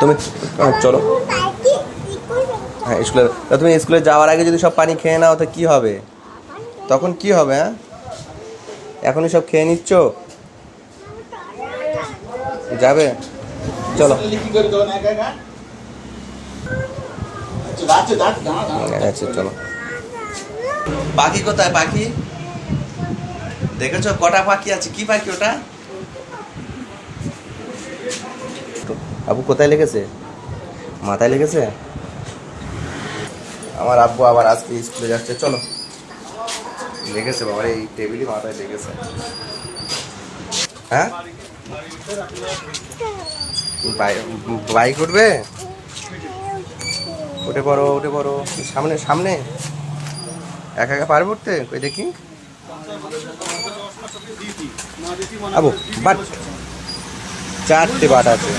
তুমি চলো। হ্যাঁ স্কুলে তুমি স্কুলে যাওয়ার আগে যদি সব পানি খেয়ে নাও তো কি হবে? তখন কি হবে হ্যাঁ? এখনই সব খেয়ে নিচ্ছ? যাবে? চলো। আচ্ছা চলো। পাখি কোথায় পাখি? দেখেছ কটা পাখি আছে? কি পাখি ওটা? আবু কোথায় লেগেছে? মাথায় লেগেছে? আমার আব্বু আবার আজকে স্কুলে যাচ্ছে, চলো। লেগেছে বাবার এই টেবিলই মাথায় লেগেছে। হ্যাঁ? বাই- বাইক উঠবে? উঠে পড়ো উঠে পড়ো। সামনে সামনে। একা একা পারবে উঠতে ওই দেখি? আবু, বাট। চারটে বাট আছে।